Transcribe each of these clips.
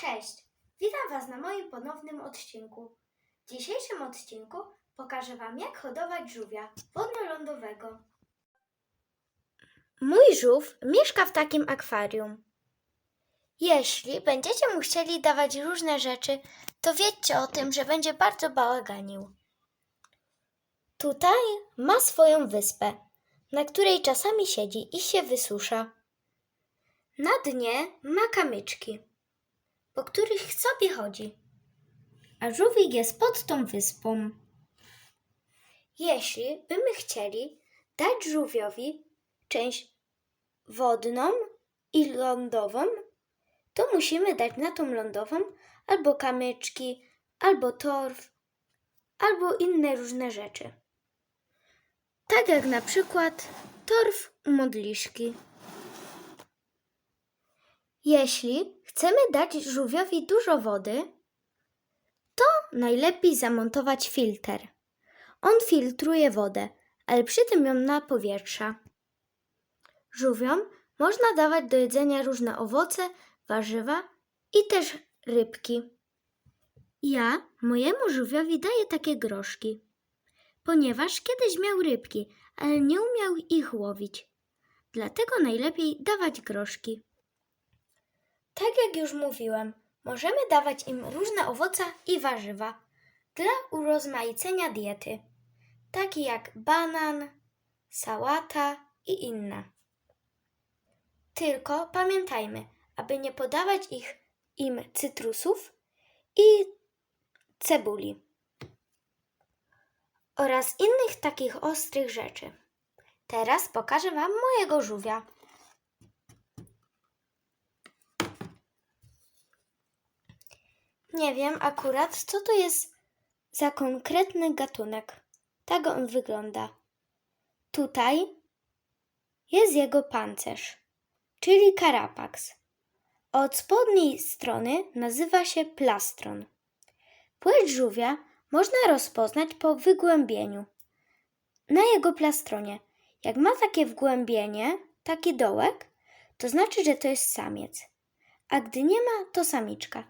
Cześć, witam Was na moim ponownym odcinku. W dzisiejszym odcinku pokażę Wam, jak hodować żółwia wodnolodowego. Mój żółw mieszka w takim akwarium. Jeśli będziecie mu chcieli dawać różne rzeczy, to wiedzcie o tym, że będzie bardzo bałaganił. Tutaj ma swoją wyspę, na której czasami siedzi i się wysusza. Na dnie ma kamyczki po których sobie chodzi. A żółwik jest pod tą wyspą. Jeśli bymy chcieli dać żółwiowi część wodną i lądową, to musimy dać na tą lądową albo kamyczki, albo torf, albo inne różne rzeczy. Tak jak na przykład torf u modliszki. Jeśli chcemy dać żółwiowi dużo wody, to najlepiej zamontować filtr. On filtruje wodę, ale przy tym ją napowietrza. Żółwiom można dawać do jedzenia różne owoce, warzywa i też rybki. Ja mojemu żółwiowi daję takie groszki, ponieważ kiedyś miał rybki, ale nie umiał ich łowić. Dlatego najlepiej dawać groszki. Tak jak już mówiłem, możemy dawać im różne owoce i warzywa dla urozmaicenia diety, takie jak banan, sałata i inne. Tylko pamiętajmy, aby nie podawać ich im cytrusów i cebuli oraz innych takich ostrych rzeczy. Teraz pokażę Wam mojego żółwia. Nie wiem akurat, co to jest za konkretny gatunek. Tak on wygląda. Tutaj jest jego pancerz, czyli karapax. Od spodniej strony nazywa się plastron. Płeć żółwia można rozpoznać po wygłębieniu. Na jego plastronie, jak ma takie wgłębienie, taki dołek, to znaczy, że to jest samiec. A gdy nie ma, to samiczka.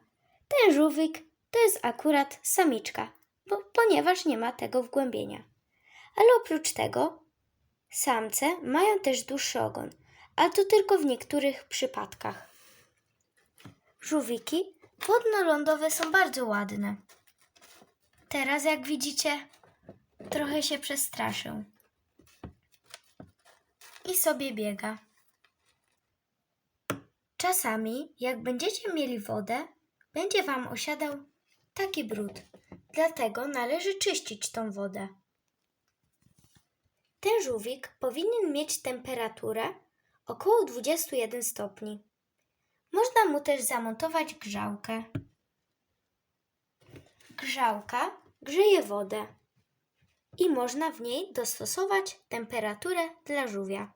Ten żółwik to jest akurat samiczka, bo, ponieważ nie ma tego wgłębienia. Ale oprócz tego samce mają też dłuższy ogon, ale to tylko w niektórych przypadkach. Żółwiki wodno-lądowe są bardzo ładne. Teraz, jak widzicie, trochę się przestraszył. I sobie biega. Czasami, jak będziecie mieli wodę, będzie Wam osiadał taki brud. Dlatego należy czyścić tą wodę. Ten żółwik powinien mieć temperaturę około 21 stopni. Można mu też zamontować grzałkę. Grzałka grzeje wodę i można w niej dostosować temperaturę dla żółwia.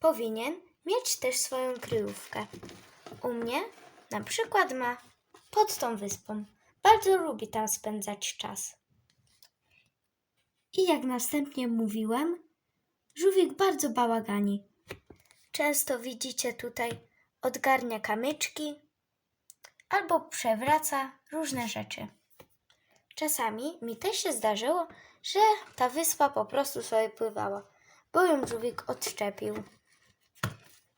Powinien mieć też swoją kryjówkę. U mnie na przykład ma pod tą wyspą. Bardzo lubi tam spędzać czas. I jak następnie mówiłem, żółwik bardzo bałagani. Często widzicie tutaj odgarnia kamyczki albo przewraca różne rzeczy. Czasami mi też się zdarzyło, że ta wyspa po prostu sobie pływała, bo ją żółwik odszczepił.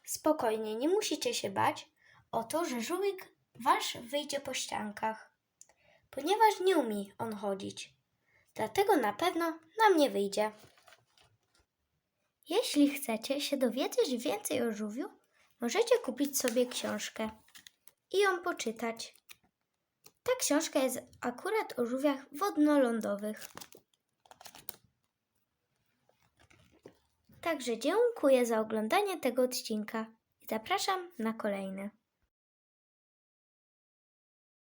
Spokojnie, nie musicie się bać o to, że żółwik wasz wyjdzie po ściankach, ponieważ nie umie on chodzić. Dlatego na pewno nam nie wyjdzie. Jeśli chcecie się dowiedzieć więcej o żółwiu, możecie kupić sobie książkę i ją poczytać. Ta książka jest akurat o żółwiach wodnolodowych. Także dziękuję za oglądanie tego odcinka i zapraszam na kolejny.